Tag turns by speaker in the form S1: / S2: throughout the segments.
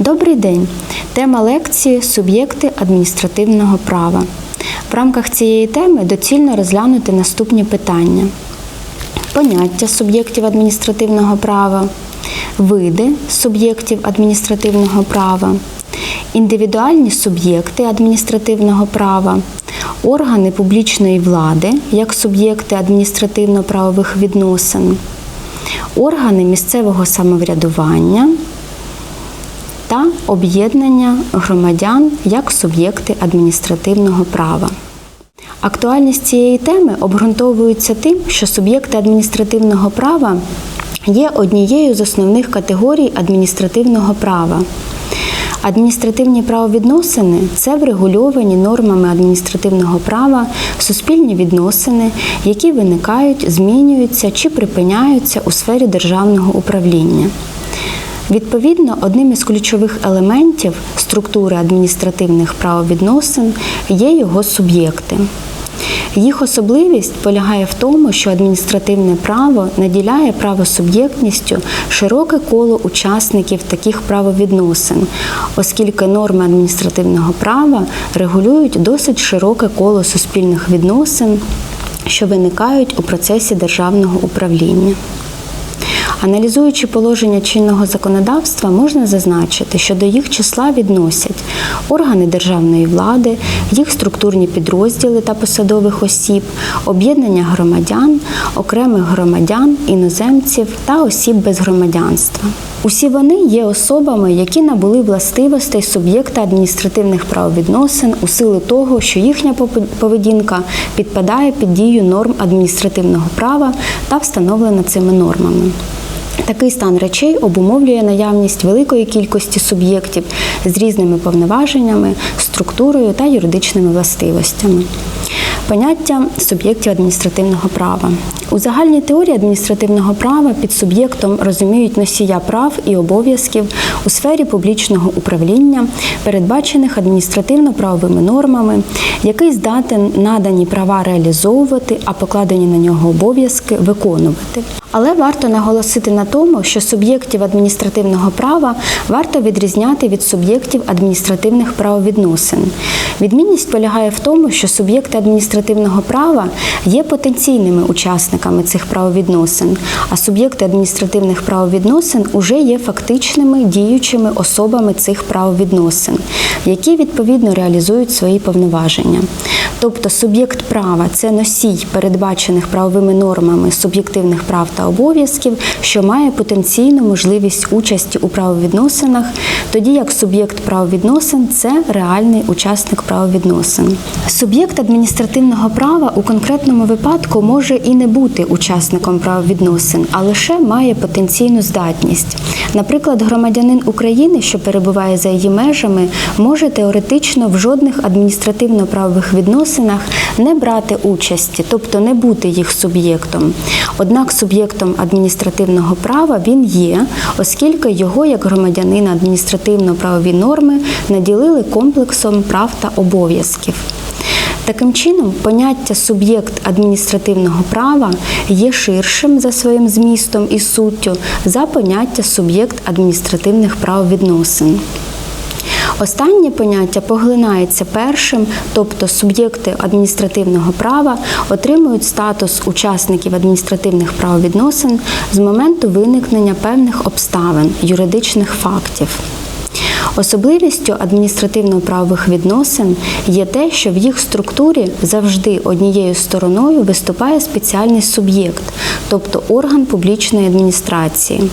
S1: Добрий день! Тема лекції Суб'єкти адміністративного права. В рамках цієї теми доцільно розглянути наступні питання: поняття суб'єктів адміністративного права, види суб'єктів адміністративного права, індивідуальні суб'єкти адміністративного права, органи публічної влади як суб'єкти адміністративно-правових відносин, органи місцевого самоврядування та об'єднання громадян як суб'єкти адміністративного права. Актуальність цієї теми обґрунтовується тим, що суб'єкти адміністративного права є однією з основних категорій адміністративного права. Адміністративні правовідносини це врегульовані нормами адміністративного права суспільні відносини, які виникають, змінюються чи припиняються у сфері державного управління. Відповідно, одним із ключових елементів структури адміністративних правовідносин є його суб'єкти. Їх особливість полягає в тому, що адміністративне право наділяє правосуб'єктністю широке коло учасників таких правовідносин, оскільки норми адміністративного права регулюють досить широке коло суспільних відносин, що виникають у процесі державного управління. Аналізуючи положення чинного законодавства, можна зазначити, що до їх числа відносять органи державної влади, їх структурні підрозділи та посадових осіб, об'єднання громадян, окремих громадян, іноземців та осіб без громадянства. Усі вони є особами, які набули властивостей суб'єкта адміністративних правовідносин у силу того, що їхня поведінка підпадає під дію норм адміністративного права та встановлена цими нормами. Такий стан речей обумовлює наявність великої кількості суб'єктів з різними повноваженнями, структурою та юридичними властивостями. Поняття суб'єктів адміністративного права у загальній теорії адміністративного права під суб'єктом розуміють носія прав і обов'язків у сфері публічного управління, передбачених адміністративно-правовими нормами, який здатен надані права реалізовувати, а покладені на нього обов'язки виконувати. Але варто наголосити на тому, що суб'єктів адміністративного права варто відрізняти від суб'єктів адміністративних правовідносин. Відмінність полягає в тому, що суб'єкти адміністративного права є потенційними учасниками цих правовідносин, а суб'єкти адміністративних правовідносин уже є фактичними діючими особами цих правовідносин, які відповідно реалізують свої повноваження. Тобто суб'єкт права це носій передбачених правовими нормами суб'єктивних прав та обов'язків, що має потенційну можливість участі у правовідносинах, тоді як суб'єкт правовідносин це реальний учасник правовідносин. Суб'єкт адміністративного права у конкретному випадку може і не бути учасником правовідносин, а лише має потенційну здатність. Наприклад, громадянин України, що перебуває за її межами, може теоретично в жодних адміністративно-правових відносинах не брати участі, тобто не бути їх суб'єктом. Однак суб'єктом адміністративного права він є, оскільки його як громадянина адміністративно-правові норми наділили комплексом прав та обов'язків. Таким чином, поняття суб'єкт адміністративного права є ширшим за своїм змістом і суттю за поняття суб'єкт адміністративних правовідносин. Останнє поняття поглинається першим, тобто суб'єкти адміністративного права отримують статус учасників адміністративних правовідносин з моменту виникнення певних обставин юридичних фактів. Особливістю адміністративно-правових відносин є те, що в їх структурі завжди однією стороною виступає спеціальний суб'єкт, тобто орган публічної адміністрації.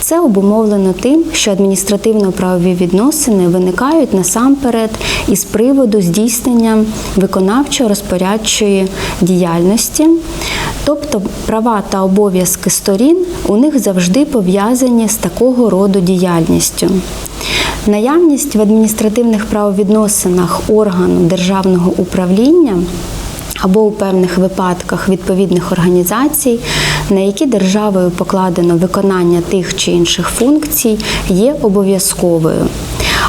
S1: Це обумовлено тим, що адміністративно-правові відносини виникають насамперед із приводу здійснення виконавчо-розпорядчої діяльності, тобто права та обов'язки сторін у них завжди пов'язані з такого роду діяльністю. Наявність в адміністративних правовідносинах органу державного управління або у певних випадках відповідних організацій, на які державою покладено виконання тих чи інших функцій, є обов'язковою.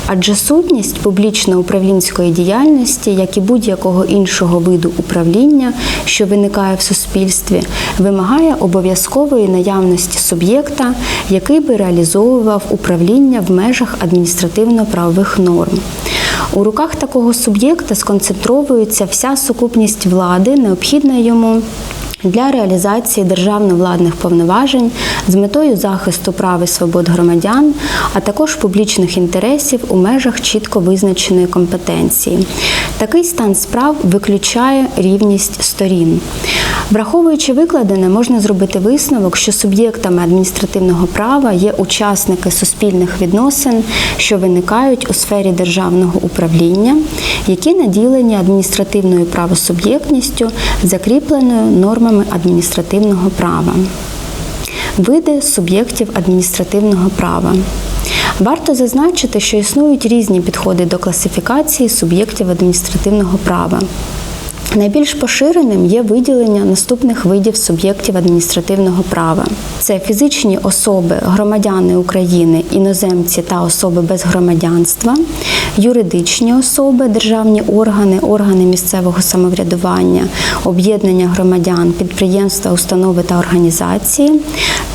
S1: Адже сутність публічно-управлінської діяльності, як і будь-якого іншого виду управління, що виникає в суспільстві, вимагає обов'язкової наявності суб'єкта, який би реалізовував управління в межах адміністративно-правових норм. У руках такого суб'єкта сконцентровується вся сукупність влади, необхідна йому для реалізації державно-владних повноважень з метою захисту прав і свобод громадян, а також публічних інтересів у межах чітко визначеної компетенції. Такий стан справ виключає рівність сторін. Враховуючи викладене, можна зробити висновок, що суб'єктами адміністративного права є учасники суспільних відносин, що виникають у сфері державного управління, які наділені адміністративною правосуб'єктністю, закріпленою нормами адміністративного права. Види суб'єктів адміністративного права. Варто зазначити, що існують різні підходи до класифікації суб'єктів адміністративного права. Найбільш поширеним є виділення наступних видів суб'єктів адміністративного права: це фізичні особи, громадяни України, іноземці та особи без громадянства, юридичні особи, державні органи, органи місцевого самоврядування, об'єднання громадян, підприємства, установи та організації,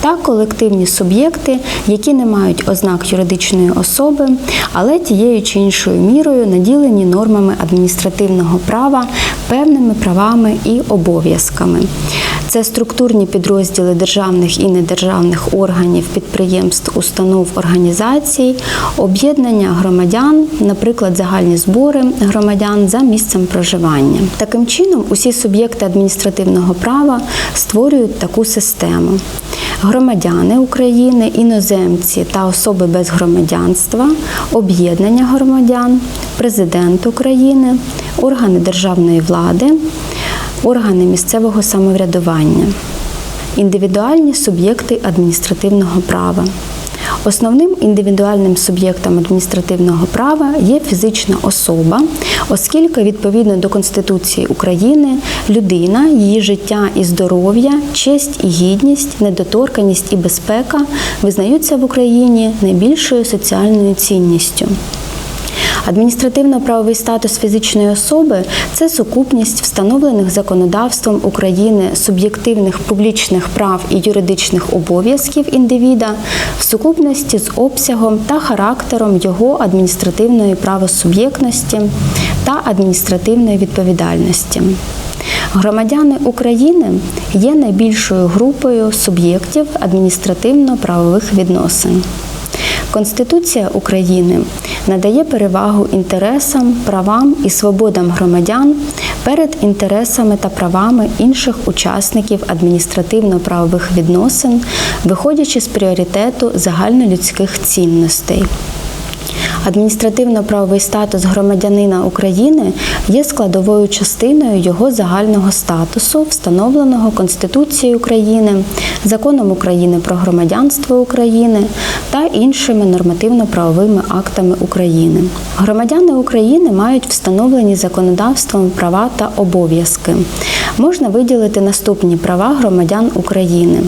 S1: та колективні суб'єкти, які не мають ознак юридичної особи, але тією чи іншою мірою наділені нормами адміністративного права певними правами і обов'язками. Це структурні підрозділи державних і недержавних органів, підприємств, установ, організацій, об'єднання громадян, наприклад, загальні збори громадян за місцем проживання. Таким чином, усі суб'єкти адміністративного права створюють таку систему. Громадяни України, іноземці та особи без громадянства, об'єднання громадян, президент України, органи державної влади, органи місцевого самоврядування, індивідуальні суб'єкти адміністративного права. Основним індивідуальним суб'єктом адміністративного права є фізична особа, оскільки відповідно до Конституції України людина, її життя і здоров'я, честь і гідність, недоторканість і безпека визнаються в Україні найбільшою соціальною цінністю. Адміністративно-правовий статус фізичної особи це сукупність встановлених законодавством України суб'єктивних публічних прав і юридичних обов'язків індивіда в сукупності з обсягом та характером його адміністративної правосуб'єктності та адміністративної відповідальності. Громадяни України є найбільшою групою суб'єктів адміністративно-правових відносин. Конституція України надає перевагу інтересам, правам і свободам громадян перед інтересами та правами інших учасників адміністративно-правових відносин, виходячи з пріоритету загальнолюдських цінностей. Адміністративно-правовий статус громадянина України є складовою частиною його загального статусу, встановленого Конституцією України, законом України про громадянство України та іншими нормативно-правовими актами України. Громадяни України мають встановлені законодавством права та обов'язки. Можна виділити наступні права громадян України.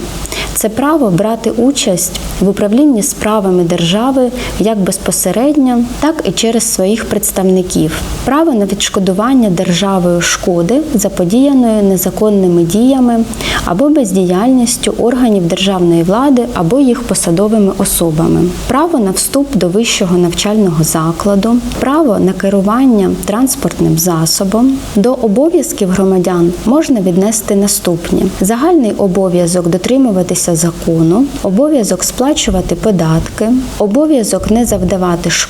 S1: Це право брати участь в управлінні справами держави як безпосередньо, так і через своїх представників, право на відшкодування державою шкоди, заподіяної незаконними діями або бездіяльністю органів державної влади або їх посадовими особами, право на вступ до вищого навчального закладу, право на керування транспортним засобом. До обов'язків громадян можна віднести наступні: загальний обов'язок дотримуватися закону, обов'язок сплачувати податки, обов'язок не завдавати шкоди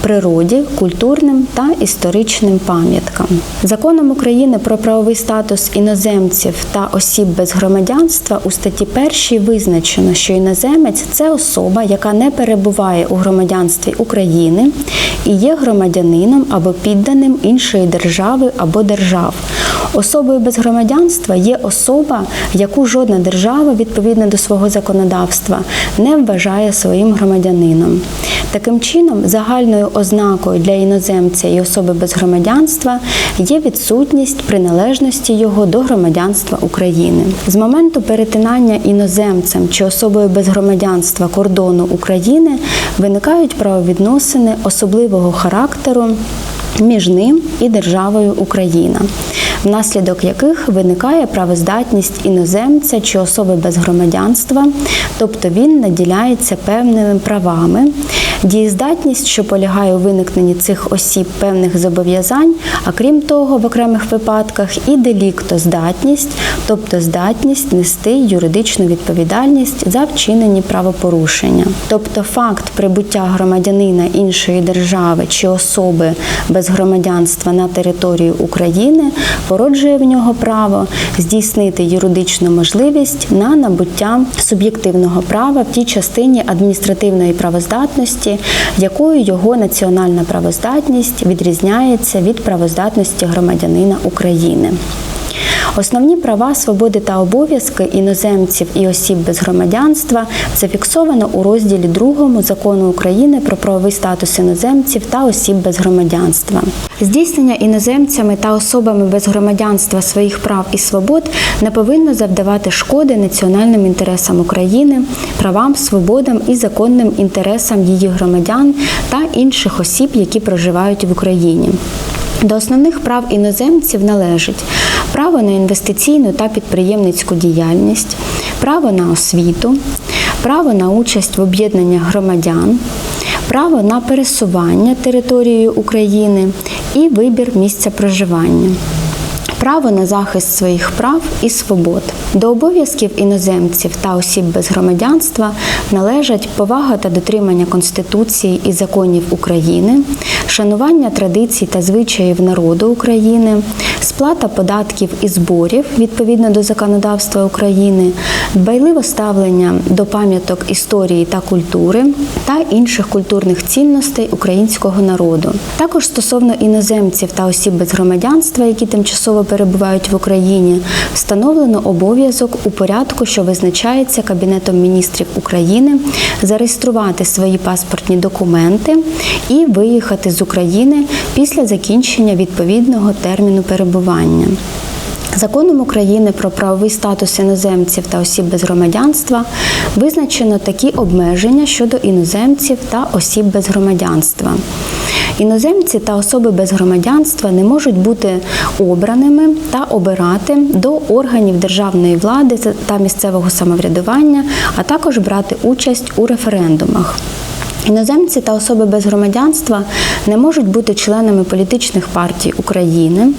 S1: природі, культурним та історичним пам'яткам. Законом України про правовий статус іноземців та осіб без громадянства у статті 1 визначено, що іноземець це особа, яка не перебуває у громадянстві України і є громадянином або підданим іншої держави або держав. Особою без громадянства є особа, яку жодна держава відповідно до свого законодавства не вважає своїм громадянином. Таким чином, загальною ознакою для іноземця і особи без громадянства є відсутність приналежності його до громадянства України. З моменту перетинання іноземцем чи особою без громадянства кордону України виникають правовідносини особливого характеру між ним і державою Україна, внаслідок яких виникає правоздатність іноземця чи особи без громадянства, тобто він наділяється певними правами, дієздатність, що полягає у виникненні цих осіб певних зобов'язань, а крім того, в окремих випадках і деліктоздатність, тобто здатність нести юридичну відповідальність за вчинені правопорушення. Тобто факт прибуття громадянина іншої держави чи особи без громадянства на територію України породжує в нього право здійснити юридичну можливість на набуття суб'єктивного права в тій частині адміністративної правоздатності, якою його національна правоздатність відрізняється від правоздатності громадянина України. Основні права, свободи та обов'язки іноземців і осіб без громадянства зафіксовано у розділі 2 закону України про правовий статус іноземців та осіб без громадянства. Здійснення іноземцями та особами без громадянства своїх прав і свобод не повинно завдавати шкоди національним інтересам України, правам, свободам і законним інтересам її громадян та інших осіб, які проживають в Україні. До основних прав іноземців належить право на інвестиційну та підприємницьку діяльність, право на освіту, право на участь в об'єднаннях громадян, право на пересування територією України і вибір місця проживання. Право на захист своїх прав і свобод до обов'язків іноземців та осіб без громадянства належать повага та дотримання Конституції і законів України, шанування традицій та звичаїв народу України, сплата податків і зборів відповідно до законодавства України, дбайливе ставлення до пам'яток історії та культури та інших культурних цінностей українського народу. Також стосовно іноземців та осіб без громадянства, які тимчасово перебувають в Україні, встановлено обов'язок у порядку, що визначається Кабінетом міністрів України, зареєструвати свої паспортні документи і виїхати з України після закінчення відповідного терміну перебування. Законом України про правовий статус іноземців та осіб без громадянства визначено такі обмеження щодо іноземців та осіб без громадянства. Іноземці та особи без громадянства не можуть бути обраними та обирати до органів державної влади та місцевого самоврядування, а також брати участь у референдумах. Іноземці та особи без громадянства не можуть бути членами політичних партій України.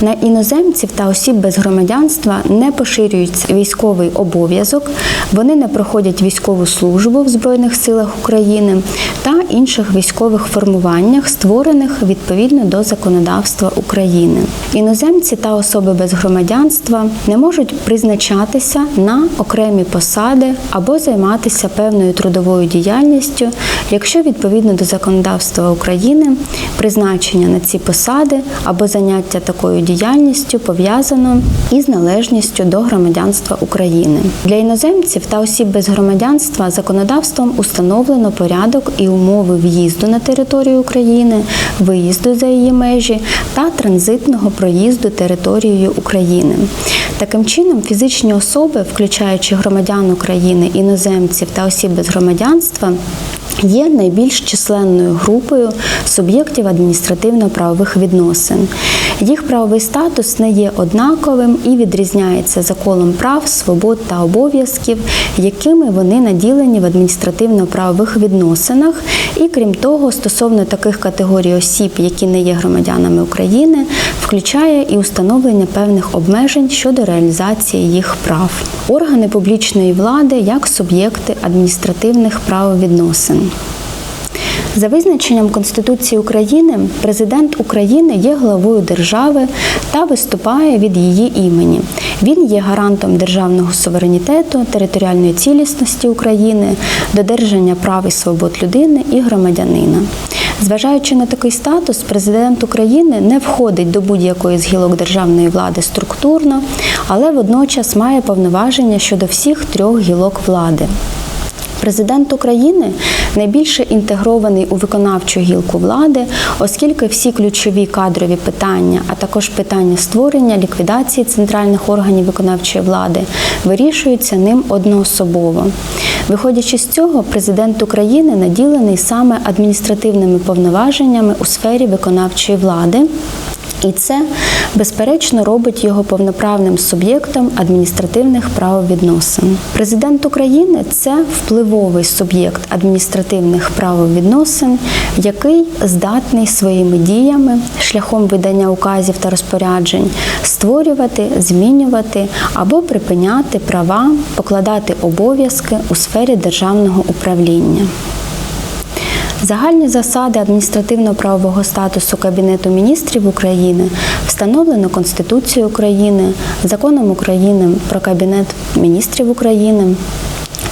S1: На іноземців та осіб без громадянства не поширюється військовий обов'язок, вони не проходять військову службу в Збройних силах України та інших військових формуваннях, створених відповідно до законодавства України. Іноземці та особи без громадянства не можуть призначатися на окремі посади або займатися певною трудовою діяльністю якщо відповідно до законодавства України призначення на ці посади або заняття такою діяльністю пов'язано із належністю до громадянства України. Для іноземців та осіб без громадянства законодавством установлено порядок і умови в'їзду на територію України, виїзду за її межі та транзитного проїзду територією України. Таким чином, фізичні особи, включаючи громадян України, іноземців та осіб без громадянства, є найбільш численною групою суб'єктів адміністративно-правових відносин. Їх правовий статус не є однаковим і відрізняється за колом прав, свобод та обов'язків, якими вони наділені в адміністративно-правових відносинах. І крім того, стосовно таких категорій осіб, які не є громадянами України, включає і установлення певних обмежень щодо реалізації їх прав. Органи публічної влади як суб'єкти адміністративних правовідносин. За визначенням Конституції України, президент України є главою держави та виступає від її імені. Він є гарантом державного суверенітету, територіальної цілісності України, додержання прав і свобод людини і громадянина. Зважаючи на такий статус, президент України не входить до будь-якої з гілок державної влади структурно, але водночас має повноваження щодо всіх трьох гілок влади. Президент України найбільше інтегрований у виконавчу гілку влади, оскільки всі ключові кадрові питання, а також питання створення, ліквідації центральних органів виконавчої влади вирішуються ним одноособово. Виходячи з цього, президент України наділений саме адміністративними повноваженнями у сфері виконавчої влади. І це, безперечно, робить його повноправним суб'єктом адміністративних правовідносин. Президент України це впливовий суб'єкт адміністративних правовідносин, який здатний своїми діями шляхом видання указів та розпоряджень створювати, змінювати або припиняти права, покладати обов'язки у сфері державного управління. Загальні засади адміністративно-правового статусу Кабінету міністрів України встановлено Конституцією України, законом України про Кабінет міністрів України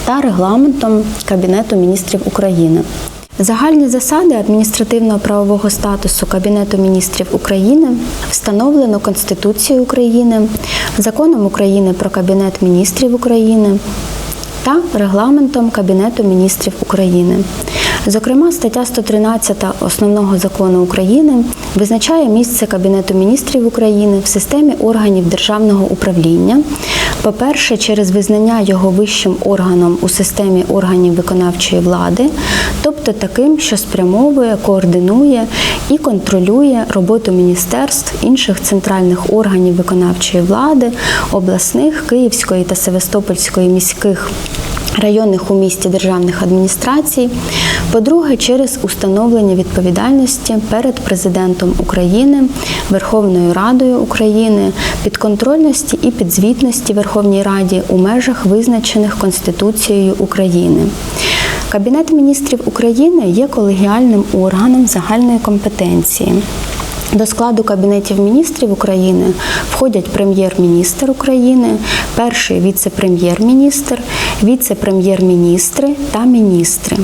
S1: та регламентом Кабінету міністрів України. Загальні засади адміністративно-правового статусу Кабінету міністрів України встановлено Конституцією України, законом України про Кабінет міністрів України та регламентом Кабінету міністрів України. Зокрема, стаття 113 Основного закону України визначає місце Кабінету міністрів України в системі органів державного управління. По-перше, через визнання його вищим органом у системі органів виконавчої влади, тобто таким, що спрямовує, координує і контролює роботу міністерств, інших центральних органів виконавчої влади, обласних, Київської та Севастопольської міських районних у місті державних адміністрацій. По-друге, через установлення відповідальності перед президентом України, Верховною Радою України, підконтрольності і підзвітності Верховній Раді у межах визначених Конституцією України. Кабінет міністрів України є колегіальним органом загальної компетенції. До складу Кабінетів міністрів України входять прем'єр-міністр України, перший віце-прем'єр-міністр, віце-прем'єр-міністри та міністри.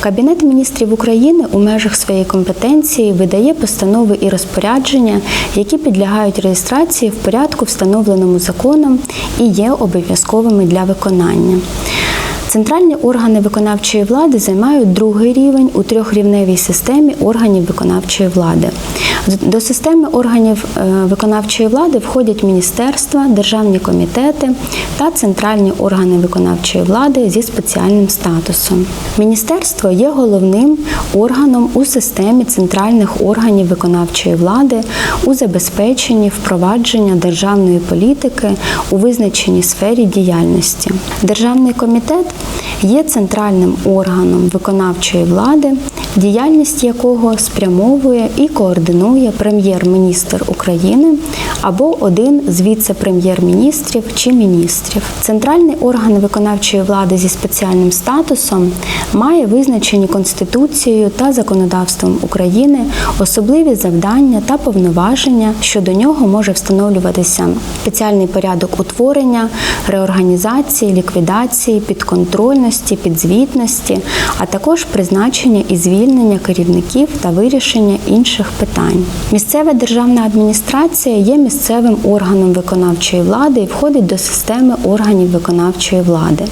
S1: Кабінет міністрів України у межах своєї компетенції видає постанови і розпорядження, які підлягають реєстрації в порядку, встановленому законом і є обов'язковими для виконання. Центральні органи виконавчої влади займають другий рівень у трьохрівневій системі органів виконавчої влади. До системи органів е, виконавчої влади входять міністерства, державні комітети та центральні органи виконавчої влади зі спеціальним статусом. Міністерство є головним органом у системі центральних органів виконавчої влади у забезпеченні впровадження державної політики у визначеній сфері діяльності. Державний комітет є центральним органом виконавчої влади, діяльність якого спрямовує і координує прем'єр-міністр України або один з віце-прем'єр-міністрів чи міністрів. Центральний орган виконавчої влади зі спеціальним статусом має визначені Конституцією та законодавством України особливі завдання та повноваження, що до нього може встановлюватися спеціальний порядок утворення, реорганізації, ліквідації, підконтрольності, підзвітності, а також призначення і звільнення керівників та вирішення інших питань. Місцева державна адміністрація є місцевим органом виконавчої влади і входить до системи органів виконавчої влади.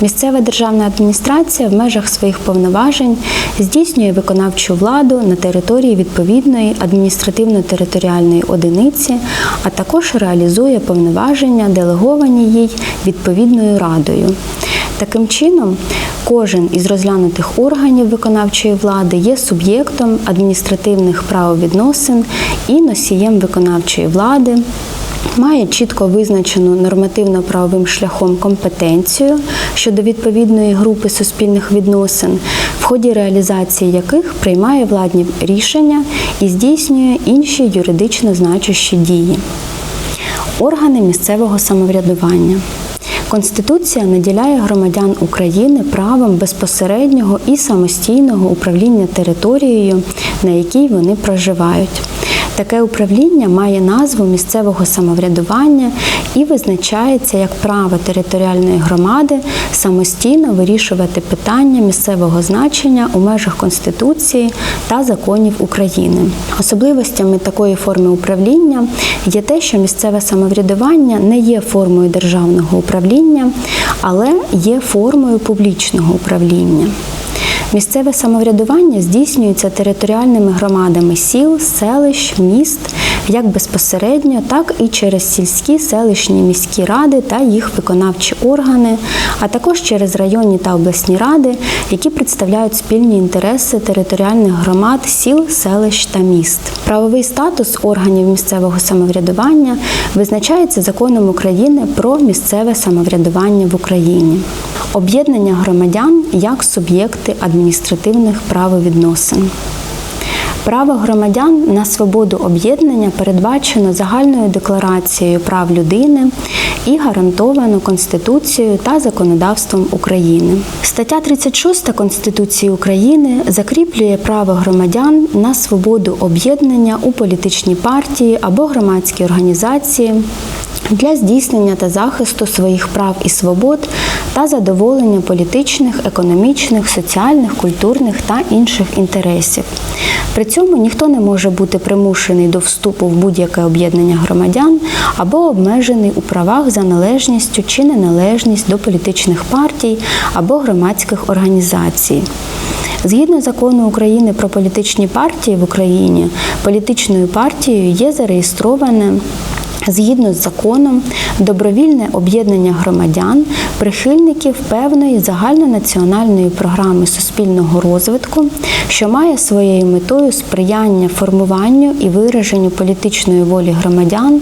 S1: Місцева державна адміністрація в межах своїх повноважень здійснює виконавчу владу на території відповідної адміністративно-територіальної одиниці, а також реалізує повноваження, делеговані їй відповідною радою. Таким чином, кожен із розглянутих органів виконавчої влади є суб'єктом адміністративних правовідносин і носієм виконавчої влади. Має чітко визначену нормативно-правовим шляхом компетенцію щодо відповідної групи суспільних відносин, в ході реалізації яких приймає владні рішення і здійснює інші юридично значущі дії. Органи місцевого самоврядування. Конституція наділяє громадян України правом безпосереднього і самостійного управління територією, на якій вони проживають. Таке управління має назву місцевого самоврядування і визначається як право територіальної громади самостійно вирішувати питання місцевого значення у межах Конституції та законів України. Особливостями такої форми управління є те, що місцеве самоврядування не є формою державного управління, але є формою публічного управління. Місцеве самоврядування здійснюється територіальними громадами сіл, селищ, міст як безпосередньо, так і через сільські, селищні міські ради та їх виконавчі органи, а також через районні та обласні ради, які представляють спільні інтереси територіальних громад сіл, селищ та міст. Правовий статус органів місцевого самоврядування визначається законом України про місцеве самоврядування в Україні. Об'єднання громадян як суб'єкти адміністративних правовідносин. Право громадян на свободу об'єднання передбачено загальною декларацією прав людини і гарантовано Конституцією та законодавством України. Стаття 36 Конституції України закріплює право громадян на свободу об'єднання у політичній партії або громадській організації для здійснення та захисту своїх прав і свобод та задоволення політичних, економічних, соціальних, культурних та інших інтересів. При цьому ніхто не може бути примушений до вступу в будь-яке об'єднання громадян або обмежений у правах за належністю чи неналежність до політичних партій або громадських організацій. Згідно закону України про політичні партії в Україні, політичною партією є зареєстроване Згідно з законом, добровільне об'єднання громадян, прихильників певної загальнонаціональної програми суспільного розвитку, що має своєю метою сприяння формуванню і вираженню політичної волі громадян,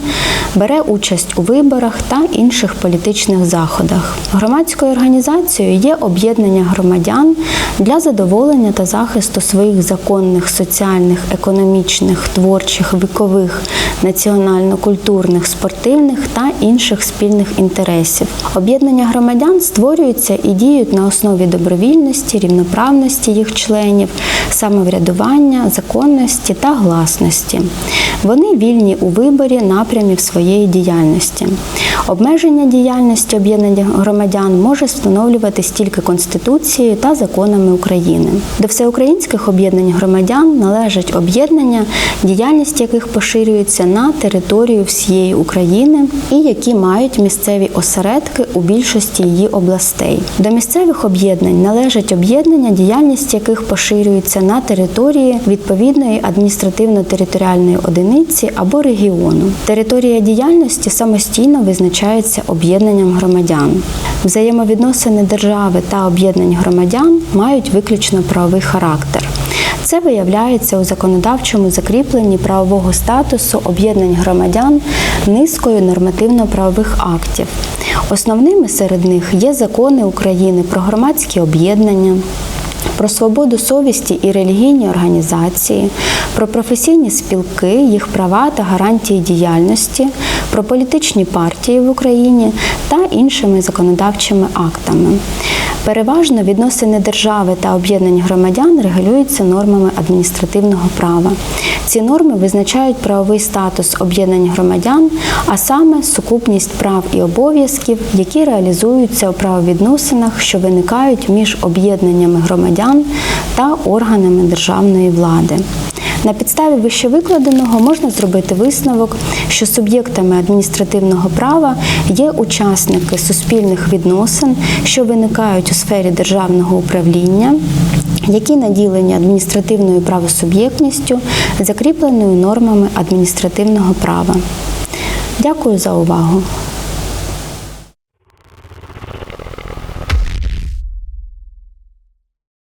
S1: бере участь у виборах та інших політичних заходах. Громадською організацією є об'єднання громадян для задоволення та захисту своїх законних, соціальних, економічних, творчих, вікових, національно-культурних, спортивних та інших спільних інтересів. Об'єднання громадян створюються і діють на основі добровільності, рівноправності їх членів, самоврядування, законності та гласності. Вони вільні у виборі напрямів своєї діяльності. Обмеження діяльності об'єднання громадян може встановлюватись тільки Конституцією та законами України. До всеукраїнських об'єднань громадян належать об'єднання, діяльність яких поширюється на територію всієї України і які мають місцеві осередки у більшості її областей. До місцевих об'єднань належать об'єднання, діяльність яких поширюється на території відповідної адміністративно-територіальної одиниці або регіону. Територія діяльності самостійно визначається об'єднанням громадян. Взаємовідносини держави та об'єднань громадян мають виключно правовий характер. Це виявляється у законодавчому закріпленні правового статусу об'єднань громадян низкою нормативно-правових актів. Основними серед них є закони України про громадські об'єднання. Про свободу совісті і релігійні організації, про професійні спілки, їх права та гарантії діяльності, про політичні партії в Україні та іншими законодавчими актами. Переважно відносини держави та об'єднань громадян регулюються нормами адміністративного права. Ці норми визначають правовий статус об'єднань громадян, а саме сукупність прав і обов'язків, які реалізуються у правовідносинах, що виникають між об'єднаннями громадян та органами державної влади. На підставі вищевикладеного можна зробити висновок, що суб'єктами адміністративного права є учасники суспільних відносин, що виникають у сфері державного управління, які наділені адміністративною правосуб'єктністю, закріпленою нормами адміністративного права. Дякую за увагу.